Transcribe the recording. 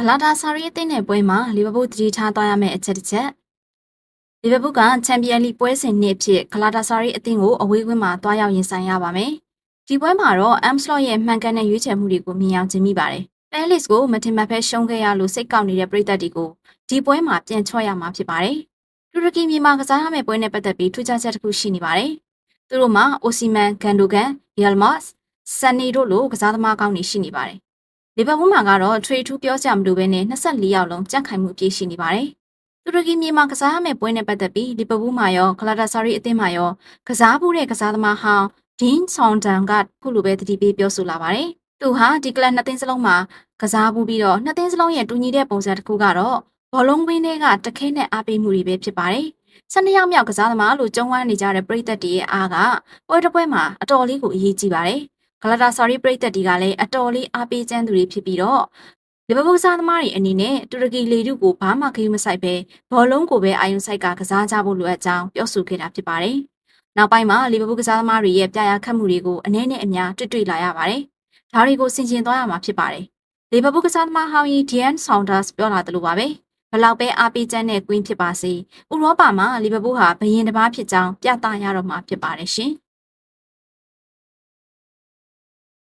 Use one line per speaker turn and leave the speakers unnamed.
ဂလာတာဆာရီအသင်းနဲ့ပွဲမှာလီဗာပူးတည်ထားသွားရမယ့်အချက်တစ်ချက်လီဗာပူးကချန်ပီယံလိပွဲစဉ်နှစ်အဖြစ်ဂလာတာဆာရီအသင်းကိုအဝေးကွင်းမှာတွားရောက်ရင်ဆိုင်ရပါမယ်ဒီပွဲမှာတော့အမ်စလော့ရဲ့မှန်ကန်တဲ့ရွေးချယ်မှုတွေကိုမြင်အောင်ကျင်မိပါတယ်ပဲလစ်ကိုမတင်မဖက်ရှုံးခဲ့ရလို့စိတ်ကောက်နေတဲ့ပရိသတ်တွေကိုဒီပွဲမှာပြန်ချော့ရမှာဖြစ်ပါတယ်တူရကီမြန်မာကစားရမယ့်ပွဲနဲ့ပတ်သက်ပြီးထူးခြားချက်တစ်ခုရှိနေပါတယ်သူတို့မှာအိုစီမန်ဂန်ဒိုဂန်ရီယယ်မတ်ဆန်နီတို့လိုကစားသမားကောင်းတွေရှိနေပါတယ် လီဗာပူးမှာကတော့ထရေထူးပြောကြမလို့ပဲနဲ့24ရောက်လုံးကြန့်ခိုင်မှုပြည့်ရှိနေပါတယ်။တူရကီမြေမှာကစားရမယ့်ပွဲနဲ့ပတ်သက်ပြီးလီဗာပူးမှာရောဂလာတာဆာရီအသင်းမှာရောကစားမှုတဲ့ကစားသမားဟောင်းဒင်းဆောင်တန်ကခုလိုပဲတတိပေးပြောဆိုလာပါတယ်။သူဟာဒီကလပ်နှစ်သင်းစလုံးမှာကစားမှုပြီးတော့နှစ်သင်းစလုံးရဲ့တူညီတဲ့ပုံစံတစ်ခုကတော့ဘောလုံးဝင်းတွေကတခဲနဲ့အားပေးမှုတွေပဲဖြစ်ပါတယ်။12ရောက်မြောက်ကစားသမားလို့ကြုံဝမ်းနေကြတဲ့ပရိသတ်တွေရဲ့အားကပွဲတစ်ပွဲမှာအတော်လေးကိုအရေးကြီးပါတယ်။ ဂလာတာဆာရီပရိသတ်တွေကလည်းအတော်လေးအားပေးချမ်းသူတွေဖြစ်ပြီးတော့လီဗာပူးစားသမားတွေအနေနဲ့တူရကီလေထုကိုဘာမှခရီးမဆိုင်ပဲဘောလုံးကိုပဲအာယုံဆိုင်ကကစားကြဖို့လိုအပ်ကြောင်းပြောဆိုခဲ့တာဖြစ်ပါတယ်။နောက်ပိုင်းမှာလီဗာပူးကစားသမားတွေရဲ့ပြရာခတ်မှုတွေကိုအနည်းနဲ့အများတွေ့တွေ့လာရပါတယ်။ဒါတွေကိုဆင်ခြင်သွားရမှာဖြစ်ပါတယ်။လီဗာပူးကစားသမားဟောင်းကြီး Dean Saunders ပြောလာတယ်လို့ပါပဲ။ဘလောက်ပဲအားပေးချမ်းတဲ့ကွင်းဖြစ်ပါစေ။ဥရောပမှာလီဗာပူးဟာဘယင်တစ်ပါးဖြစ်ကြောင်းပြသရတော့မှာဖြစ်ပါတယ်ရှင်။